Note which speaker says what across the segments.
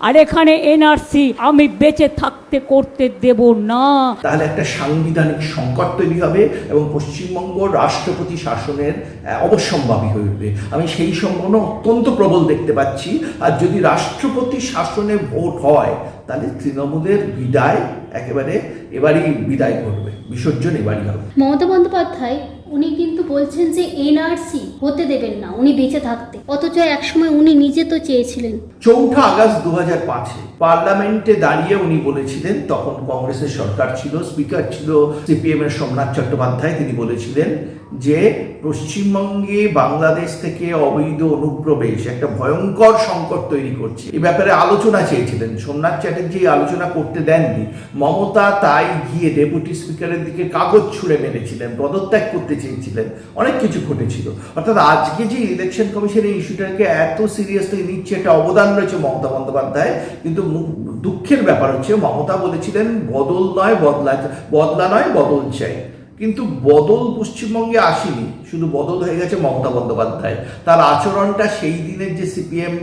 Speaker 1: আর এখানে এনআরসি আমি বেঁচে থাকতে করতে দেব না।
Speaker 2: তাহলে একটা সাংবিধানিক সংকট তৈরি হবে এবং পশ্চিমবঙ্গ রাষ্ট্রপতি শাসনের আহ, অবশ্যম্ভাবী হয়ে উঠবে। আমি সেই সম্ভাবনা অত্যন্ত প্রবল দেখতে পাচ্ছি। আর যদি রাষ্ট্রপতি শাসনে ভোট হয় তাহলে তৃণমূলের বিদায় একেবারে এবারই বিদায় করবে বিসর্জন এবারই হবে।
Speaker 3: মমতা বন্দ্যোপাধ্যায় উনি কিন্তু বলছেন যে এনআরসি হতে দেবেন না, উনি বেঁচে থাকতে। অথচ একসময় উনি নিজে তো চেয়েছিলেন।
Speaker 2: চৌঠা আগস্ট দু হাজার পাঁচে পার্লামেন্টে দাঁড়িয়ে উনি বলেছিলেন, তখন কংগ্রেসের সরকার ছিল, স্পিকার ছিল সিপিএম এর সোমনাথ চট্টোপাধ্যায়, তিনি বলেছিলেন যে পশ্চিমবঙ্গে বাংলাদেশ থেকে অবৈধ অনুপ্রবেশ একটা ভয়ঙ্কর সংকট তৈরি করছে। এ ব্যাপারে আলোচনা চেয়েছিলেন। সোমনাথ চ্যাটার্জি আলোচনা করতে দেননি। মমতা তাই গিয়ে ডেপুটি স্পিকারের দিকে কাগজ ছুঁড়ে মেরেছিলেন, পদত্যাগ করতে চেয়েছিলেন অনেক কিছু ঘটেছিল। অর্থাৎ আজকে যে ইলেকশন কমিশন এই ইস্যুটাকে এত সিরিয়াসলি নিচ্ছে, একটা অবদান রয়েছে মমতা বন্দ্যোপাধ্যায় কিন্তু দুঃখের ব্যাপার হচ্ছে, মমতা বলেছিলেন, বদল নয়, বদলা বদলা নয়, বদল চাই। কিন্তু বদল পশ্চিমবঙ্গে আসেনি, শুধু বদল হয়ে গেছে মমতা বন্দ্যোপাধ্যায়। তার আচরণটা সেই দিনের যে সিপিএম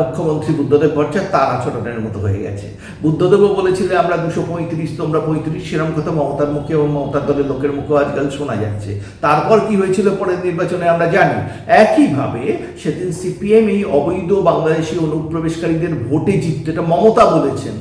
Speaker 2: মুখ্যমন্ত্রী বুদ্ধদেব ভট্টাচার্য, তার আচরণের মতো হয়ে গেছে। বুদ্ধদেবও বলেছিলেন, আমরা দুশো পঁয়ত্রিশ, তোমরা পঁয়ত্রিশ সেরকম কথা মমতার মুখে এবং মমতার দলের লোকের মুখেও আজকাল শোনা যাচ্ছে। তারপর কি হয়েছিল পরের নির্বাচনে আমরা জানি, একইভাবে সেদিন সিপিএম এই অবৈধ বাংলাদেশি অনুপ্রবেশকারীদের ভোটে জিততে, এটা মমতা বলেছেন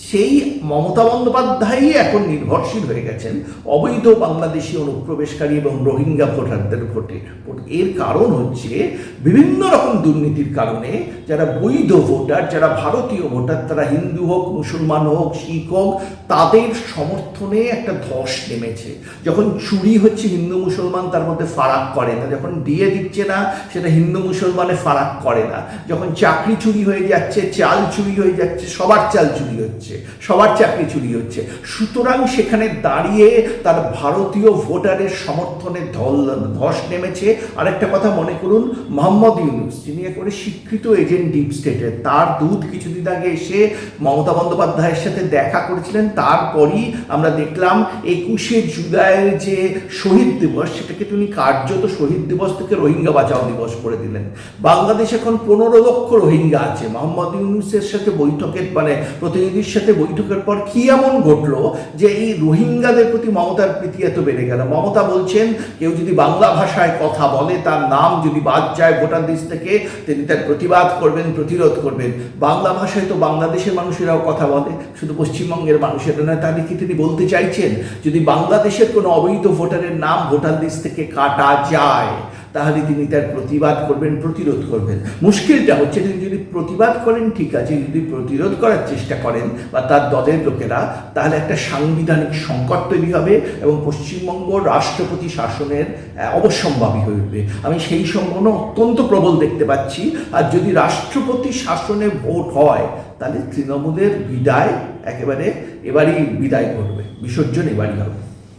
Speaker 2: সেই মমতা বন্দ্যোপাধ্যায়ই এখন নির্ভরশীল হয়ে গেছেন অবৈধ বাংলাদেশি অনুপ্রবেশকারী এবং রোহিঙ্গা ভোটারদের ভোটে। এর কারণ হচ্ছে বিভিন্ন রকম দুর্নীতির কারণে যারা বৈধ ভোটার, যারা ভারতীয় ভোটার, তারা হিন্দু হোক, মুসলমান হোক, শিখ হোক, তাদের সমর্থনে একটা ধস নেমেছে। যখন চুরি হচ্ছে হিন্দু মুসলমান, তার মধ্যে ফারাক করে না। যখন দিয়ে দিচ্ছে না, সেটা হিন্দু মুসলমানে ফারাক করে না। যখন চাকরি চুরি হয়ে যাচ্ছে, চাল চুরি হয়ে যাচ্ছে, সবার চাল চুরি হচ্ছে। সবার চাকরি চুরি হচ্ছে। সুতরাং সেখানে দাঁড়িয়ে তার ভারতীয় ভোটারের সমর্থনে ধল, ধস নেমেছে। আরেকটা কথা মনে করুন, মোহাম্মদ ইউনুস, যিনি একেবারে স্বীকৃত এজেন্ট ডিপ স্টেটের তার দূত কিছুদিন আগে এসে মমতা বন্দ্যোপাধ্যায়ের সাথে দেখা করেছিলেন। তারপরই আমরা দেখলাম, একুশে জুলাইয়ের যে শহীদ দিবস, সেটাকে তিনি কার্যত শহীদ দিবস থেকে রোহিঙ্গা বাঁচাও দিবস করে দিলেন। বাংলাদেশ এখন পনেরো লক্ষ রোহিঙ্গা আছে। মোহাম্মদ ইউনুসের সাথে বৈঠকের মানে প্রতিনিধির সাথে বৈঠকের পর কি এমন ঘটলো যে এই রোহিঙ্গাদের প্রতি মমতার প্রীতি এত বেড়ে গেল? মমতা বলছেন, কেউ যদি বাংলা ভাষায় কথা বলে, তার নাম যদি বাদ যায় ভোটার লিস্ট থেকে, তিনি তার প্রতিবাদ করবেন, প্রতিরোধ করবেন। বাংলা ভাষায় তো বাংলাদেশের মানুষেরাও কথা বলে, শুধু পশ্চিমবঙ্গের মানুষেরা নয়, তাহলে কি তিনি বলতে চাইছেন? যদি বাংলাদেশের কোনো অবৈধ ভোটারের নাম ভোটার লিস্ট থেকে কাটা যায় তাহলে তিনি তার প্রতিবাদ করবেন, প্রতিরোধ করবেন। মুশকিলটা হচ্ছে তিনি যদি প্রতিবাদ করেন, ঠিক আছে, যদি প্রতিরোধ করার চেষ্টা করেন বা তার দলের লোকেরা, তাহলে একটা সাংবিধানিক সংকট তৈরি হবে এবং পশ্চিমবঙ্গ রাষ্ট্রপতি শাসনের অবশ্যম্ভাবী হয়ে উঠবে। আমি সেই সম্ভাবনা অত্যন্ত প্রবল দেখতে পাচ্ছি। আর যদি রাষ্ট্রপতি শাসনে ভোট হয়, তাহলে তৃণমূলের বিদায় একেবারে এবারই বিদায় করবে বিসর্জন এবারই হবে।